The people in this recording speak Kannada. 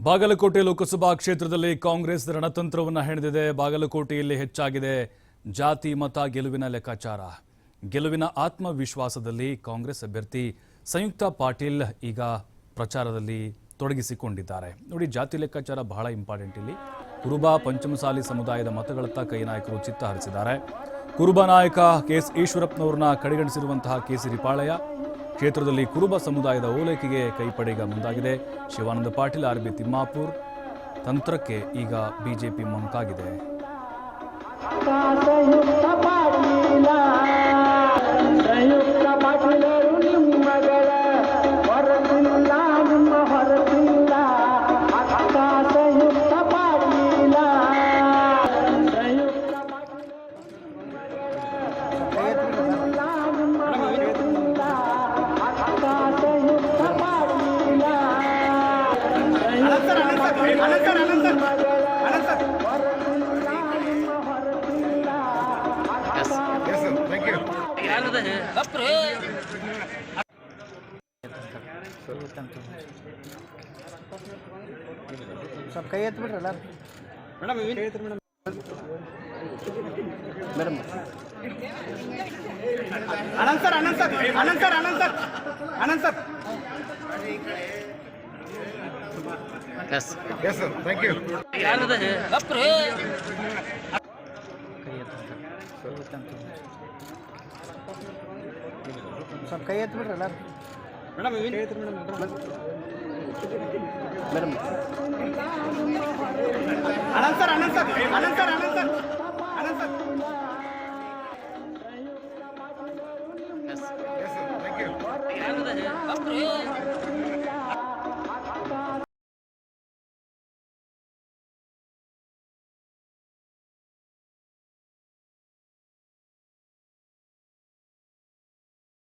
ಬಾಗಲಕೋಟೆ ಲೋಕಸಭಾ ಕ್ಷೇತ್ರದಲ್ಲಿ ಕಾಂಗ್ರೆಸ್ ರಣತಂತ್ರವನ್ನು ಹೆಣೆದಿದೆ. ಬಾಗಲಕೋಟೆಯಲ್ಲಿ ಹೆಚ್ಚಾಗಿದೆ ಜಾತಿ, ಮತ, ಗೆಲುವಿನ ಲೆಕ್ಕಾಚಾರ. ಗೆಲುವಿನ ಆತ್ಮವಿಶ್ವಾಸದಲ್ಲಿ ಕಾಂಗ್ರೆಸ್ ಅಭ್ಯರ್ಥಿ ಸಂಯುಕ್ತ ಪಾಟೀಲ್ ಈಗ ಪ್ರಚಾರದಲ್ಲಿ ತೊಡಗಿಸಿಕೊಂಡಿದ್ದಾರೆ. ನೋಡಿ, ಜಾತಿ ಲೆಕ್ಕಾಚಾರ ಬಹಳ ಇಂಪಾರ್ಟೆಂಟ್ ಇಲ್ಲಿ. ಕುರುಬ ಪಂಚಮಸಾಲಿ ಸಮುದಾಯದ ಮತಗಳತ್ತ ಕೈ ನಾಯಕರು ಚಿತ್ತ ಹರಿಸಿದ್ದಾರೆ. ಕುರುಬ ನಾಯಕ ಕೆ ಎಸ್ ಈಶ್ವರಪ್ಪನವ್ರನ್ನ ಕಡೆಗಣಿಸಿರುವಂತಹ ಕೇಸರಿ ಪಾಳಯ ಕ್ಷೇತ್ರದಲ್ಲಿ ಕುರುಬ ಸಮುದಾಯದ ಓಲೈಕೆಗೆ ಕೈಪಡೆಗ ಮುಂದಾಗಿದೆ. Shivananda Patil, R B Timmapur. ತಂತ್ರಕ್ಕೆ ಈಗ ಬಿಜೆಪಿ ಮಂಕಾಗಿದೆ. ಸ್ವಲ್ಪ ಕೈ ಎತ್ತು ಬಿಡ್ರಿ ಎಲ್ಲಾರು madam madam madam Anant sir Anant sir Anant sir Anant sir Anant sir yes yes thank you ಸ್ವಲ್ಪ ಕೈ ಎತ್ತು ಬಿಡ್ರಿ madam madam. Anant sir Anant sir Anant sir Anant sir Anant sir. Yes, sir. Thank.